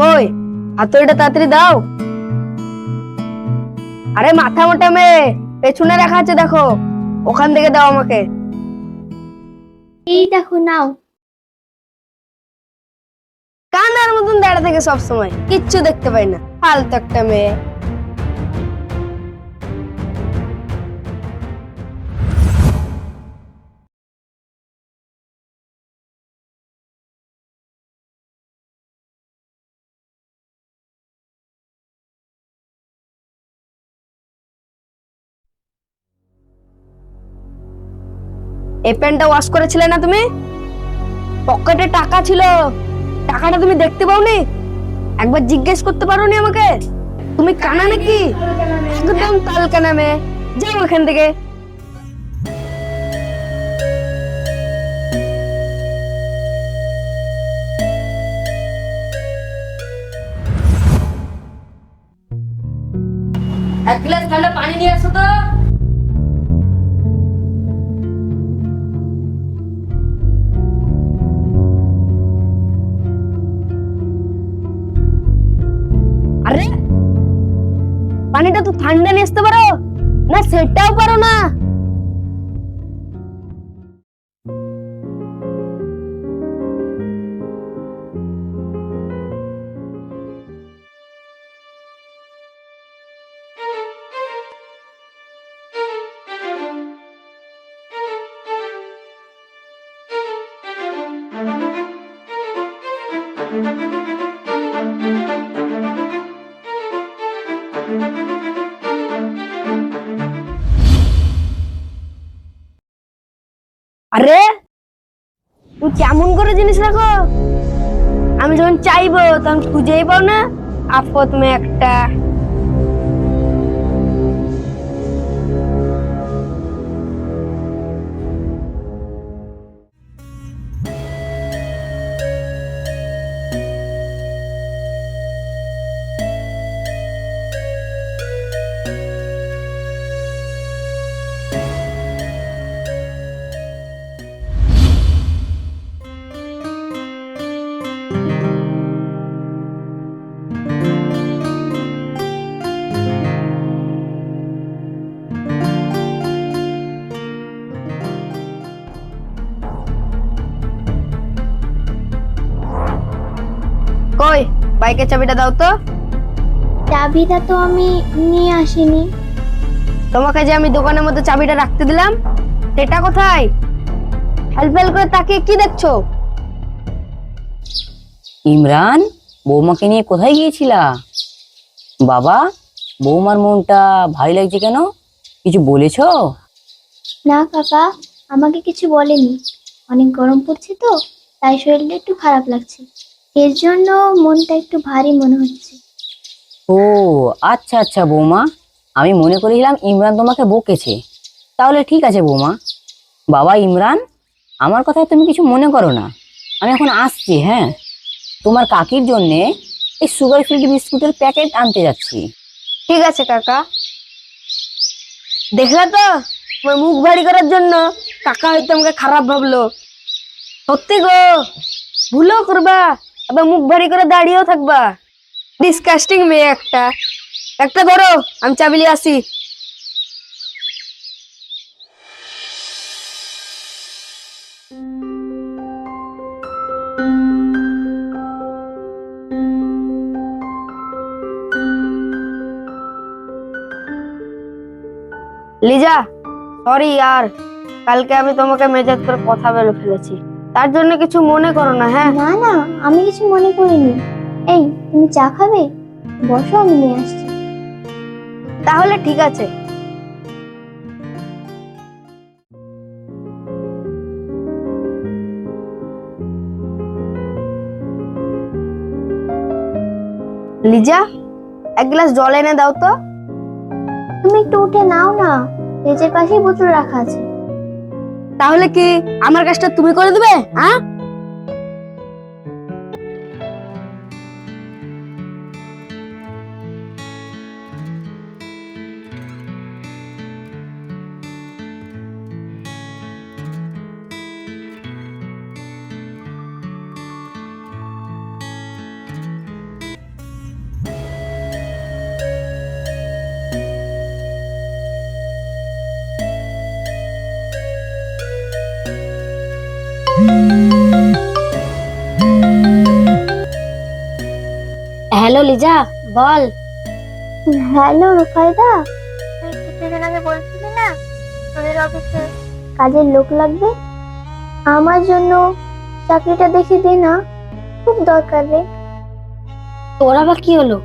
কই? হাতুড়িটা তাড়াতাড়ি দাও। আরে মাথা মোটা মেয়ে পেছনে রাখা আছে দেখো। ওখান থেকে দাও আমাকে। এই দেখো নাও। কানার মতন দাঁড়া থেকে সব সময় কিচ্ছু দেখতে পাই না। ফালতু একটা মেয়ে। এই প্যান্টটা ওয়াশ করেছিলে না তুমি? পকেটে টাকা ছিল, টাকাটা তুমি দেখতে পাওনি? একবার জিজ্ঞেস করতে পারোনি আমাকে? তুমি কানা নাকি? একদম তাল কানা যাও এখান থেকে। এক গ্লাস ঠান্ডা পানি নিয়ে আসো তো। পানিটা তো ঠান্ডা নিয়ে আসতে পারো না সেটাও পারো না আরে তুই কেমন করে জিনিস রাখো? আমি যখন চাইব, তখন খুঁজেই পাও না। আপ তুমি একটা কই বাইকের চাবিটা দাও তো। চাবিটা তো আমি নিয়ে আসিনি। তোমাকে যে আমি দোকানের মধ্যে চাবিটা রাখতে দিলাম সেটা কোথায়? হেল্প করে তাকিয়ে কি দেখছ? ইমরান বৌমাকে নিয়ে কোথায় গিয়েছিলা? বাবা বৌমার মনটা ভারী লাগছে কেন? কিছু বলেছ? না কাকা আমাকে কিছু বলেনি। অনেক গরম পড়ছে তো তাই শরীরটা একটু খারাপ লাগছে। এর জন্য মনটা একটু ভারী মনে হচ্ছে। ও আচ্ছা আচ্ছা বৌমা। আমি মনে করেছিলাম ইমরান তোমাকে বকেছে। তাহলে ঠিক আছে বৌমা। বাবা ইমরান আমার কথা তুমি কিছু মনে করো না। আমি এখন আসছি হ্যাঁ? তোমার কাকির জন্যে এই সুগার ফ্রি বিস্কুটের প্যাকেট আনতে যাচ্ছি। ঠিক আছে কাকা। দেখলে তো তোমার মুখ ভারী করার জন্য কাকা হয়তো আমাকে খারাপ ভাবলো। সত্যি গো ভুলও করবা। আবার মুখ ভারী করে দাঁড়িয়েও থাকবা। ডিসকাস্টিং মেয়ে একটা। একটা ধরো, আমি চাবিলি আসি। লিজা সরি আর কালকে আমি তোমাকে মেজাজ করে কথা বলে ফেলেছি। তার জন্য কিছু মনে করো না হ্যাঁ? না না আমি কিছু মনে করিনি। এই তুমি চা খাবে? বসো আমি নিয়ে আসছি। তাহলে ঠিক আছে। লিজা এক গ্লাস জল এনে দাও তো। তুমি একটু উঠে নাও না ফ্রিজের পাশেই বোতল রাখা আছে। তাহলে কি আমার কাজটা তুমি করে দেবে হ্যাঁ? হ্যালো লিজা বল। হ্যালো রুফাইদা তুই কিছুদিন আগে বলছিলি না তোদের অফিসে কাজের লোক লাগবে? আমার জন্য চাকরিটা দেখে দে না খুব দরকার রে। তোর আবার কি হলো?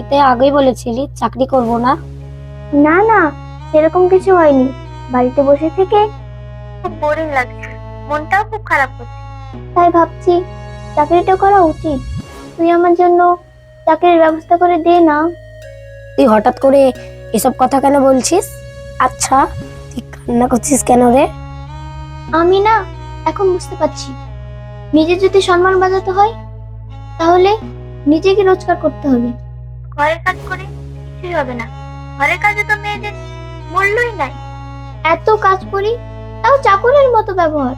এতে আগেই বলেছিলি চাকরি করব না। না না সেরকম কিছু হয়নি। বাড়িতে বসে থেকে খুব বোরিং লাগছে মনটাও খুব খারাপ হচ্ছে। তাই ভাবছি চাকরিটা করা উচিত। তুই আমার জন্য চাকরির ব্যবস্থা করে দে না। তুই হঠাৎ করে এসব কথা কেন বলছিস? আচ্ছা তুই কান্না করছিস কেন রে? আমি না এখন বুঝতে পারছি। নিজে যদি সম্মান বাজাতে হয় তাহলে নিজেকে রোজগার করতে হবে। ঘরের কাজ করে কিছুই হবে না। ঘরের কাজে তো মেয়েদের মূল্যই নাই। এত কাজ করি তাও চাকরের মতো ব্যবহার।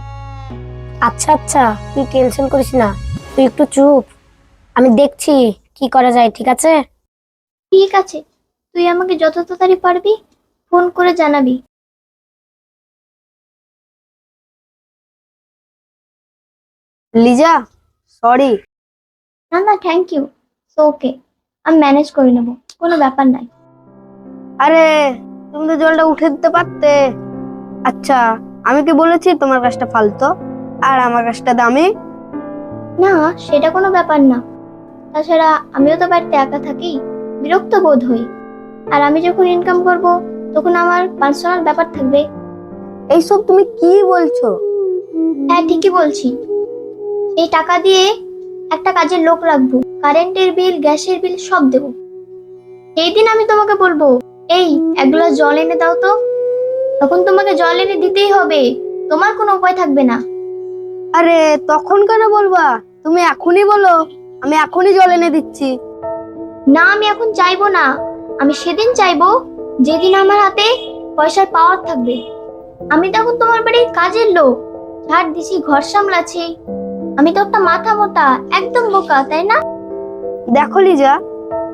আচ্ছা আচ্ছা তুই টেনশন করিস না। তুই একটু চুপ। আমি দেখছি কি করা যায় ঠিক আছে? ঠিক আছে। তুই আমাকে যত তাড়াতাড়ি পারবি ফোন করে জানাবি। লিজা সরি। না না থ্যাংক ইউ সো ওকে আমি ম্যানেজ করে নেব কোনো ব্যাপার নাই। আরে তুমি তো জলটা উঠে দিতে পারতে। আচ্ছা আমি কি বলেছি তোমার কাজটা ফালতো? আর আমার কাজটা দামি? না সেটা কোনো ব্যাপার না। তাছাড়া আমিও তো বাড়িতে একা থাকি বিরক্ত বোধ হই। আর আমি যখন ইনকাম করব তখন আমার পার্সোনাল ব্যাপার থাকবে। এইসব তুমি কি বলছো? হ্যাঁ ঠিকই বলছি। এই টাকা দিয়ে একটা কাজের লোক রাখব কারেন্টের বিল গ্যাসের বিল সব দেবো। সেই দিন আমি তোমাকে বলব এই এক গ্লাস জল এনে দাও তো। তখন তোমাকে জল এনে দিতেই হবে তোমার কোনো উপায় থাকবে না। আরে তখন কেন বলবা? তুমি এখনই বলো। আমি এখনই জল এনে দিচ্ছি। না আমি এখন চাইব না। আমি সেদিন চাইব যেদিন আমার হাতে পয়সার পাওয়ার থাকবে। আমি তখন তোমার বাড়ির কাজের লোক। ঝাড় দিছি ঘর সামলাছি আমি তো একটা মাথা মোটা একদম বোকা তাই না? দেখো লিজা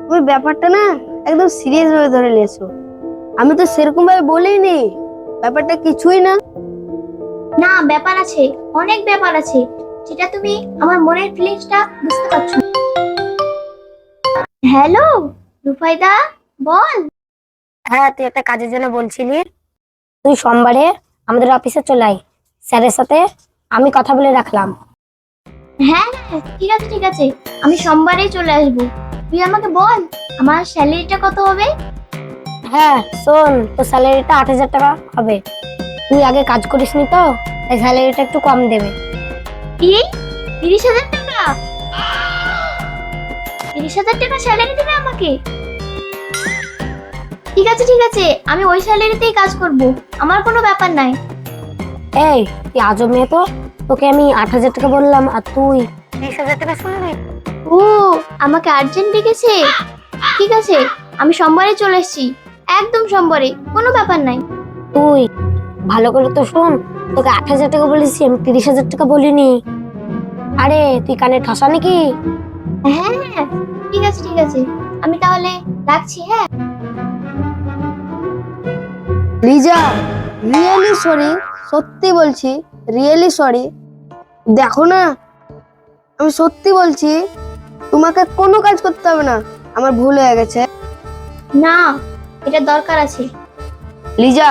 তুমি ব্যাপারটা না একদম সিরিয়াস ভাবে ধরে নিয়েছো। আমি তো সেরকম ভাবে বলিনি। ব্যাপারটা কিছুই না। না ব্যাপার আছে অনেক ব্যাপার আছে। যেটা তুমি আমার মনের ফিলিংসটা বুঝতে পারছ না। হ্যালো রুফাইদা বল। হ্যাঁ তুই একটা কাজের জন্য বলছিলি। তুই সোমবারে আমাদের অফিসে চলে আয়। স্যারের সাথে আমি কথা বলে রাখলাম। হ্যাঁ হ্যাঁ, ঠিক আছে ঠিক আছে। আমি সোমবারেই চলে আসব। তুই আমাকে বল আমার স্যালারিটা কত হবে? হ্যাঁ শোন তোর স্যালারিটা আট হাজার টাকা হবে। তুই আগে কাজ করিসনি তো তাই স্যালারিটা একটু কম দেবে। কি? তিরিশ হাজার টাকা? তিরিশ হাজার টাকা স্যালারি দেবে আমাকে? ঠিক আছে ঠিক আছে আমি ওই স্যালারিতেই কাজ করব। আমার কোনো ব্যাপার নাই। এই তুই আজব মেয়ে তো। তোকে আমি আট হাজার টাকা বললাম আর তুই বিশ হাজার টাকা শুনবি? ও আমাকে আর্জেন্ট ডেকেছে? ঠিক আছে আমি সোমবারে চলে এসেছি। একদম সোমবারে কোনো ব্যাপার নাই। তুই ভালো করে তো শোন তোকে আট হাজার টাকা বলেছি আমি তিরিশ হাজার টাকা বলিনি। আরে তুই কানে ঠসা নাকি? হ্যাঁ হ্যাঁ ঠিক আছে ঠিক আছে। আমি তাহলে রাখছি হ্যাঁ? লিজা রিয়েলি সরি সত্যি বলছি রিয়েলি সরি দেখো না আমি সত্যি বলছি তোমাকে কোনো কাজ করতে হবে না আমার ভুল হয়ে গেছে। না এটা দরকার আছে। লিজা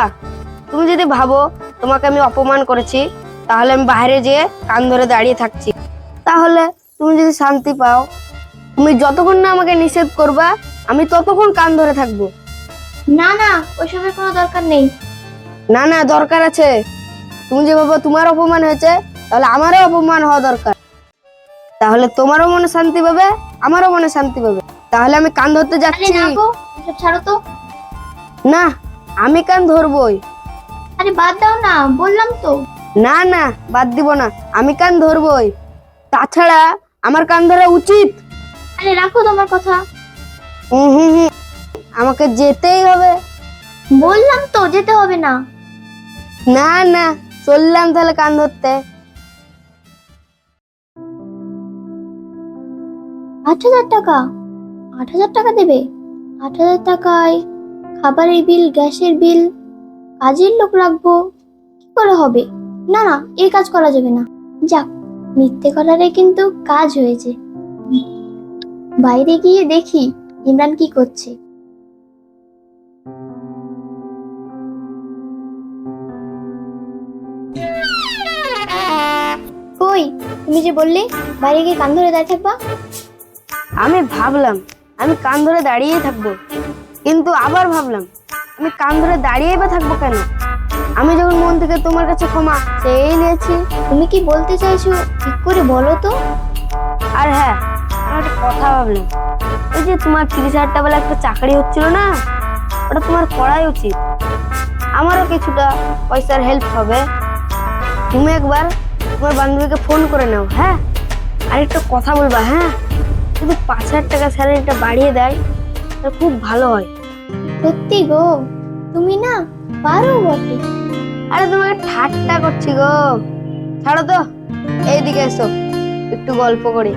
তুমি যদি ভাবো তোমাকে আমি অপমান করেছি তাহলে আমি বাইরে যেয়ে কান ধরে দাঁড়িয়ে থাকছি। তাহলে তুমি যদি শান্তি পাও তুমি যতক্ষণ না আমাকে নিষেধ করবা আমি ততক্ষণ কান ধরে থাকব। না না ওইসবের কোনো দরকার নেই। না না দরকার আছে। তুমি যে ভাবো তোমার অপমান হয়েছে তাহলে আমারও অপমান হওয়া দরকার। তাহলে তোমারও মনে শান্তি পাবে আমারও মনে শান্তি পাবে। তাহলে আমি কান ধরতে যাচ্ছি। ছাড়ো তো। না আমি কান ধরবই। আরে বাদ দাও না বললাম তো। না না বাদ দিব না আমি কান ধরবই। তাছাড়া আমার কান ধরা উচিত। আরে রাখো তোমার কথা। হুম হুম হুম আমাকে যেতেই হবে। বললাম তো যেতে হবে না। না না চললাম তাহলে কান ধরতে। আট হাজার টাকা? আট হাজার টাকা দেবে? আট হাজার টাকায় খাবারের বিল গ্যাসের বিল কাজের লোক রাখব। কি করে হবে? না না এই কাজ করা যাবে না। যাক, মিথ্যে করারে কিন্তু কাজ হয়েছে। বাইরে গিয়ে দেখি ইমরান কি করছে। কই, তুমি যে বললে বাইরে গিয়ে কান ধরে দাঁড়িয়ে থাকবা? আমি ভাবলাম, আমি কান ধরে দাঁড়িয়ে থাকব। কিন্তু আবার ভাবলাম আমি কান ধরে দাঁড়িয়ে বা থাকব কেন? আমি যখন মন থেকে তোমার কাছে ক্ষমা চেয়েই নিয়েছি, তুমি কি বলতে চাইছো ঠিক করে বলো তো? আর হ্যাঁ আমি একটা কথা ভাবলাম ওই যে তোমার তিরিশ হাজার টাকা একটা চাকরি হচ্ছিল না? ওটা তোমার করাই উচিত। আমারও কিছুটা পয়সার হেল্প হবে। তুমি একবার তোমার বান্ধবীকে ফোন করে নাও হ্যাঁ? আর একটা কথা বলবা হ্যাঁ? যদি পাঁচ হাজার টাকা স্যালারিটা বাড়িয়ে দেয় খুব ভালো হয়। সত্যি গো, তুমি না পারো বটে। আরে তোমাকে ঠাট্টা করছি গো। ছাড়ো তো, এইদিকে এসো, একটু গল্প করি।